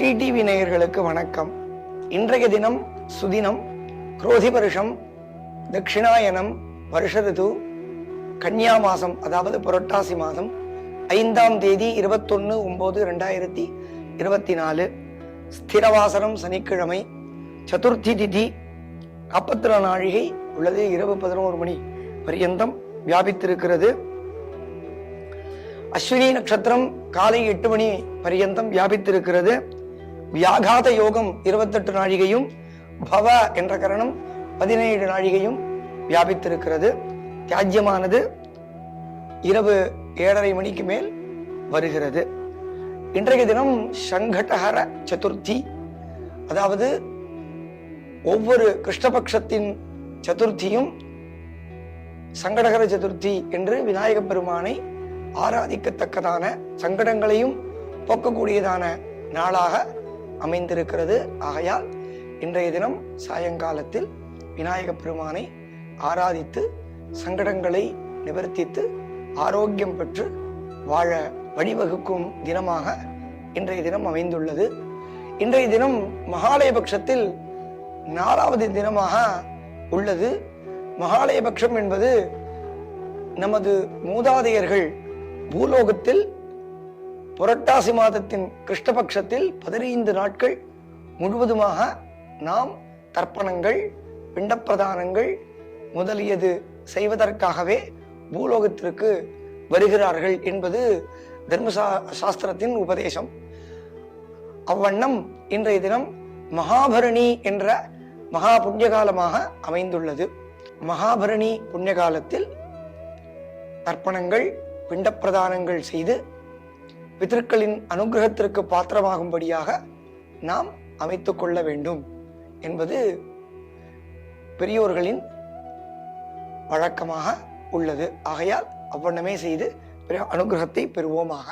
Sri TV நேயர்களுக்கு வணக்கம். இன்றைய தினம் சுதினம் குரோதி வருஷம் தட்சிணாயனம் வருஷ ரிது கன்னியா மாதம் அதாவது புரட்டாசி மாதம் ஐந்தாம் தேதி இருபத்தொன்னு ஒம்பது ரெண்டாயிரத்தி இருபத்தி நாலு ஸ்திரவாசனம் சனிக்கிழமை சதுர்த்தி திதி காப்பத்திர நாழிகை உள்ளது இரவு பதினோரு மணி பரியந்தம் வியாபித்திருக்கிறது. அஸ்வினி நட்சத்திரம் காலை எட்டு மணி பரியந்தம் வியாபித்திருக்கிறது. வியாகாத யோகம் இருபத்தெட்டு நாழிகையும் பவ என்ற கரணம் பதினேழு நாழிகையும் வியாபித்திருக்கிறது. தியாஜ்யமானது இரவு ஏழரை மணிக்கு மேல் வருகிறது. இன்றைய தினம் சங்கடஹர சதுர்த்தி. அதாவது ஒவ்வொரு கிருஷ்ணபக்ஷத்தின் சதுர்த்தியும் சங்கடகர சதுர்த்தி என்று விநாயகப் பெருமானை ஆராதிக்கத்தக்கதான சங்கடங்களையும் போக்கக்கூடியதான நாளாக அமைந்திருக்கிறது. ஆகையால் இன்றைய தினம் சாயங்காலத்தில் விநாயகப் பெருமானை ஆராதித்து சங்கடங்களை நிவர்த்தித்து ஆரோக்கியம் பெற்று வாழ வழிவகுக்கும் தினமாக இன்றைய தினம் அமைந்துள்ளது. இன்றைய தினம் மகாலயபக்ஷத்தில் நாலாவது தினமாக உள்ளது. மகாலயபக்ஷம் என்பது நமது மூதாதையர்கள் பூலோகத்தில் புரட்டாசி மாதத்தின் கிருஷ்ணபக்ஷத்தில் பதினைந்து நாட்கள் முழுவதுமாக நாம் தர்ப்பணங்கள் பிண்டப்பிரதானங்கள் முதலியது செய்வதற்காகவே பூலோகத்திற்கு வருகிறார்கள் என்பது தர்மசா சாஸ்திரத்தின் உபதேசம். அவ்வண்ணம் இன்றைய தினம் மகாபரணி என்ற மகா புண்ணியகாலமாக அமைந்துள்ளது. மகாபரணி புண்ணியகாலத்தில் தர்ப்பணங்கள் பிண்டப்பிரதானங்கள் செய்து பிதற்களின் அனுகிரகத்திற்கு பாத்திரமாகும்படியாக நாம் அமைத்து கொள்ள வேண்டும் என்பது பெரியோர்களின் வழக்கமாக உள்ளது. ஆகையால் அவ்வண்ணமே செய்து அனுகிரகத்தை பெறுவோமாக.